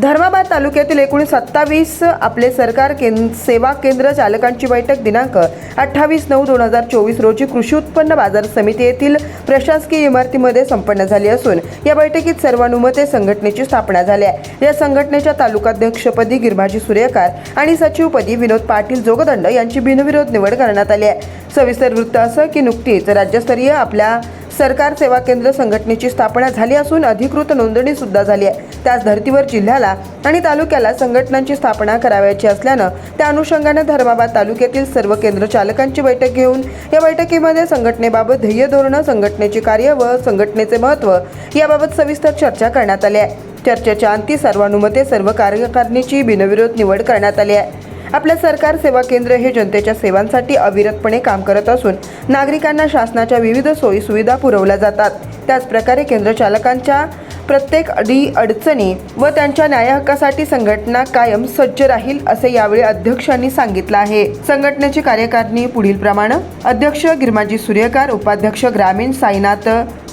धर्माबाद तालुक्यातील एकूण सत्तावीस आपले सरकार केंद्र सेवा केंद्र चालकांची बैठक दिनांक अठ्ठावीस नऊ दोन हजार चोवीस रोजी कृषी उत्पन्न बाजार समिती येथील प्रशासकीय इमारतीमध्ये संपन्न झाली असून या बैठकीत सर्वानुमते संघटनेची स्थापना झाली आहे. या संघटनेच्या तालुकाध्यक्षपदी गिरमाजी सूर्यकार आणि सचिवपदी विनोद पाटील जोगदंड यांची बिनविरोध निवड करण्यात आली आहे. सविस्तर वृत्त असं की नुकतीच राज्यस्तरीय आपल्या सरकार सेवा केंद्र संघटनेची स्थापना झाली असून अधिकृत नोंदणी सुद्धा झाली आहे. त्याच धर्तीवर जिल्ह्याला आणि तालुक्याला संघटनांची स्थापना करावयाची असल्यानं त्या अनुषंगाने धर्माबाद तालुक्यातील सर्व केंद्र चालकांची बैठक घेऊन या बैठकीमध्ये संघटनेबाबत ध्येय धोरणं संघटनेचे कार्य व संघटनेचे महत्त्व याबाबत सविस्तर चर्चा करण्यात आली आहे. चर्चेच्या अंती सर्वानुमते सर्व कार्यकारिणीची बिनविरोध निवड करण्यात आली आहे. आपलं सरकार सेवा केंद्र हे जनतेच्या सेवांसाठी अविरतपणे काम करत असून नागरिकांना शासनाच्या विविध सोयी सुविधा पुरवल्या जातात. त्याचप्रकारे केंद्र चालकांच्या प्रत्येक अडी अडचणी व त्यांच्या न्यायहक्कासाठी संघटना कायम सज्ज राहील असे यावेळी अध्यक्षांनी सांगितलं आहे. संघटनेची कार्यकारिणी पुढील प्रमाणे अध्यक्ष गिरमाजी सूर्यकार उपाध्यक्ष ग्रामीण साईनाथ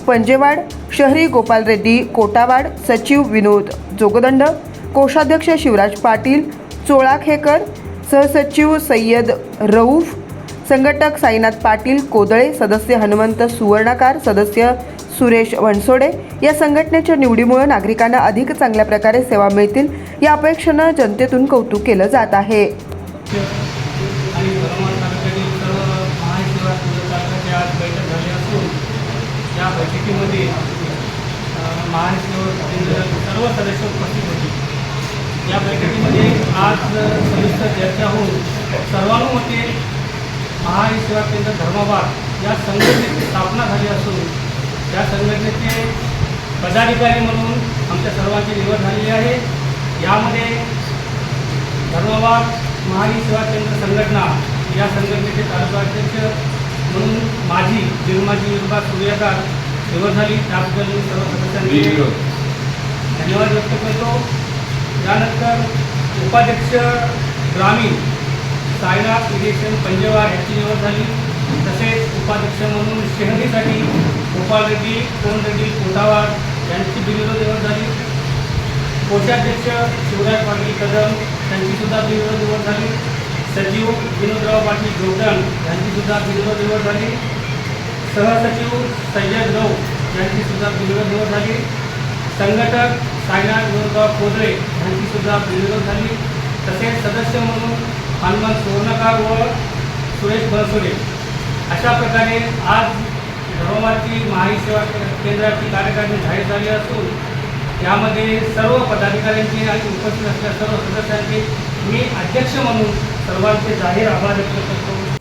पंजेवाड शहरी गोपाल रेड्डी कोटावाड सचिव विनोद जोगदंड कोषाध्यक्ष शिवराज पाटील चोळाखेकर सहसचिव सय्यद रऊफ संघटक साईनाथ पाटील कोदळे सदस्य हनुमंत सुवर्णकार सदस्य सुरेश वणसोडे या संघटनेच्या निवडीमुळे नागरिकांना अधिक चांगल्या प्रकारे सेवा मिळतील या अपेक्षेनं जनतेतून कौतुक केलं जात आहे. या बैठकीमध्ये अ, सर्व सदस्य उपस्थित होते या बैठकीमध्ये आज सविस्तर चर्चा होऊन सर्वानुमते महासेवा केंद्र धर्माबाद या संघटनेची स्थापना झाली असून या संघटनेचे पदाधिकारी म्हणून आमच्या सर्वांची निवड झालेली आहे यामध्ये धर्माबाद महारी सेवा केंद्र संघटना या संघटनेचे तालुकाध्यक्ष म्हणून माझी निर्माजी विभाग सूर्यकार निवड झाली. त्याबद्दल मी सर्व सदस्यांनी धन्यवाद व्यक्त करतो. त्यानंतर उपाध्यक्ष ग्रामीण साईनाथ इलेक्शन पंजेवार यांची निवड झाली. उपाध्यक्ष म्हणून शेहरीसाठी गोपाल रेड्डी कोण रेड्डी कोटावाड यांची बिनविरोध झाली. कोषाध्यक्ष शिवराज पाटील कदम यांचीसुद्धा बिनविरोध निवड झाली. सचिव विनोदराव पाटील जोगदण यांचीसुद्धा बिनविरोध निवड झाली. सहसचिव सय्यद नऊ यांचीसुद्धा बिनविरोध निवड झाली. संघटक साईनाथ विनोदराव कोदळे यांचीसुद्धा बिनविरोध झाली. तसेच सदस्य म्हणून हनुमान सुवर्णकार व सुरेश बनसोडे अशा प्रकारे आज धर्माची महाई सेवा केंद्राची कार्यकारिणी जाहीर झाली असून यामध्ये सर्व पदाधिकाऱ्यांचे आणि उपस्थित असलेल्या सर्व सदस्यांचे मी अध्यक्ष म्हणून सर्वांचे जाहीर आभार व्यक्त करतो.